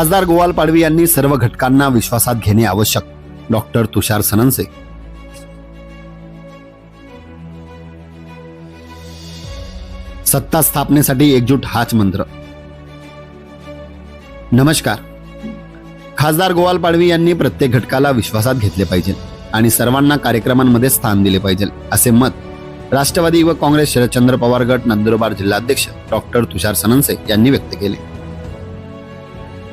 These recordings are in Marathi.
खासदार गोवाल पाडवी यांनी सर्व घटकांना विश्वासात घेणे आवश्यक. डॉक्टर तुषार सननसे. सत्ता स्थापनेसाठी एकजूट हाच मंत्र. नमस्कार. खासदार गोवाल पाडवी यांनी प्रत्येक घटकाला विश्वासात घेतले पाहिजे आणि सर्वांना कार्यक्रमांमध्ये स्थान दिले पाहिजे असे मत राष्ट्रवादी व काँग्रेस शरदचंद्र पवार गट नंदुरबार जिल्हाध्यक्ष डॉक्टर तुषार सननसे यांनी व्यक्त केले.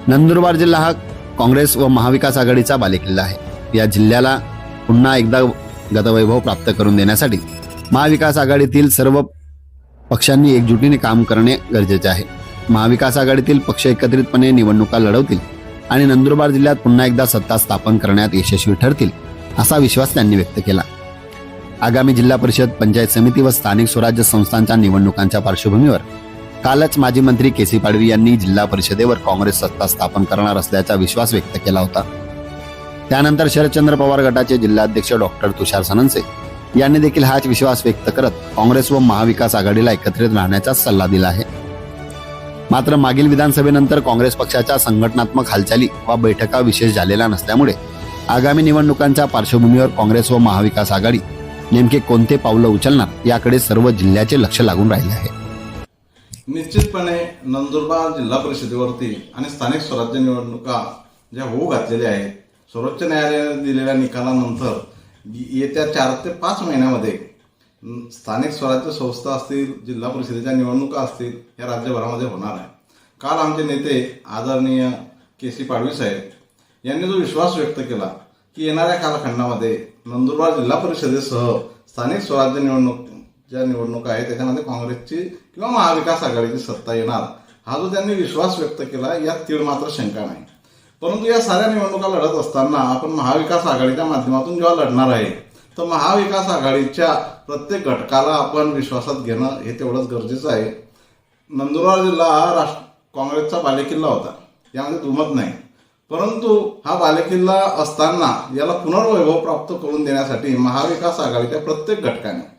नंदुरबार जिल्हा हा काँग्रेस व महाविकास आघाडीचा बालेकिल्ला आहे. या जिल्ह्याला पुन्हा एकदा गतवैभव प्राप्त करून देण्यासाठी महाविकास आघाडीतील सर्व पक्षांनी एकजुटीने काम करणे गरजेचे आहे. महाविकास आघाडीतील पक्ष एकत्रितपणे निवडणुका लढवतील आणि नंदुरबार जिल्ह्यात पुन्हा एकदा सत्ता स्थापन करण्यात यशस्वी ठरतील असा विश्वास त्यांनी व्यक्त केला. आगामी जिल्हा परिषद पंचायत समिती व स्थानिक स्वराज्य संस्थांच्या निवडणुकांच्या पार्श्वभूमीवर कालच माजी मंत्री केसी पाडवी यांनी जिल्हा परिषदेवर काँग्रेस सत्ता स्थापन करणार असल्याचा विश्वास व्यक्त केला होता. त्यानंतर शरदचंद्र पवार गटाचे जिल्हाध्यक्ष डॉक्टर तुषार सननसे यांनी देखील हाच विश्वास व्यक्त करत काँग्रेस व महाविकास आघाडीला एकत्रित राहण्याचा सल्ला दिला आहे. मात्र मागील विधानसभेनंतर काँग्रेस पक्षाच्या संघटनात्मक हालचाली व बैठका विशेष झालेल्या नसल्यामुळे आगामी निवडणुकांच्या पार्श्वभूमीवर काँग्रेस व महाविकास आघाडी नेमके कोणते पावलं उचलणार याकडे सर्व जिल्ह्याचे लक्ष लागून राहिले आहे. निश्चितपणे नंदुरबार जिल्हा परिषदेवरती आणि स्थानिक स्वराज्य निवडणुका ज्या होऊ घातलेल्या आहेत सर्वोच्च न्यायालयाने दिलेल्या निकालानंतर येत्या चार ते पाच महिन्यामध्ये स्थानिक स्वराज्य संस्था असतील जिल्हा परिषदेच्या निवडणुका असतील या राज्यभरामध्ये होणार आहे. काल आमचे नेते आदरणीय के सी पाडवी साहेब यांनी जो विश्वास व्यक्त केला की येणाऱ्या कालखंडामध्ये नंदुरबार जिल्हा परिषदेसह स्थानिक स्वराज्य निवडणूक ज्या निवडणुका आहेत त्याच्यामध्ये काँग्रेसची किंवा महाविकास आघाडीची सत्ता येणार हा जो त्यांनी विश्वास व्यक्त केला यात तीळ मात्र शंका नाही. परंतु या साऱ्या निवडणुका लढत असताना आपण महाविकास आघाडीच्या माध्यमातून जेव्हा लढणार आहे तर महाविकास आघाडीच्या प्रत्येक घटकाला आपण विश्वासात घेणं हे तेवढंच गरजेचं आहे. नंदुरबार जिल्हा हा राष्ट्र काँग्रेसचा बालेकिल्ला होता यामध्ये दुमत नाही. परंतु हा बालेकिल्ला असताना याला पुनर्वैभव प्राप्त करून देण्यासाठी महाविकास आघाडीच्या प्रत्येक घटकाने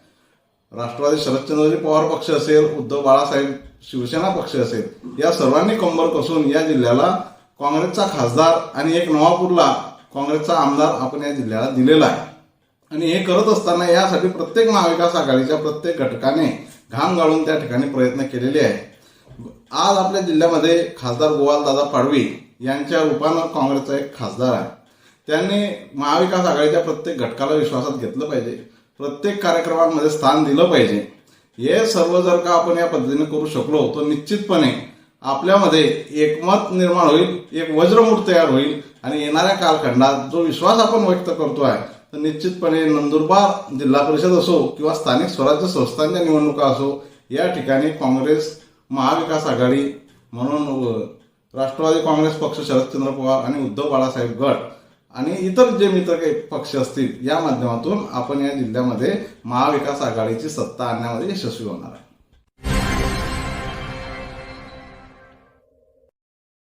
राष्ट्रवादी शरदचंद्रजी पवार पक्ष असेल उद्धव बाळासाहेब शिवसेना पक्ष असेल या सर्वांनी कंबर कसून या जिल्ह्याला काँग्रेसचा खासदार आणि एक नवापूरला काँग्रेसचा आमदार आपण या जिल्ह्याला दिलेला आहे. आणि हे करत असताना यासाठी प्रत्येक महाविकास आघाडीच्या प्रत्येक घटकाने घाम गाळून त्या ठिकाणी प्रयत्न केलेले आहे आज आपल्या जिल्ह्यामध्ये खासदार गोवालदादा पाडवी यांच्या रूपानं काँग्रेसचा एक खासदार आहे. त्यांनी महाविकास आघाडीच्या प्रत्येक घटकाला विश्वासात घेतलं पाहिजे. प्रत्येक कार्यक्रमांमध्ये स्थान दिलं पाहिजे. हे सर्व जर का आपण या पद्धतीने करू शकलो तर निश्चितपणे आपल्यामध्ये एकमत निर्माण होईल एक वज्रमूठ तयार होईल आणि येणाऱ्या कालखंडात जो विश्वास आपण व्यक्त करतो आहे तर निश्चितपणे नंदुरबार जिल्हा परिषद असो किंवा स्थानिक स्वराज्य संस्थांच्या निवडणुका असो या ठिकाणी काँग्रेस महाविकास आघाडी म्हणून राष्ट्रवादी काँग्रेस पक्ष शरदचंद्र पवार आणि उद्धव बाळासाहेब गट आणि इतर जे मित्र काही पक्ष असतील या माध्यमातून आपण या जिल्ह्यामध्ये महाविकास आघाडीची सत्ता आणण्यामध्ये यशस्वी होणार आहे.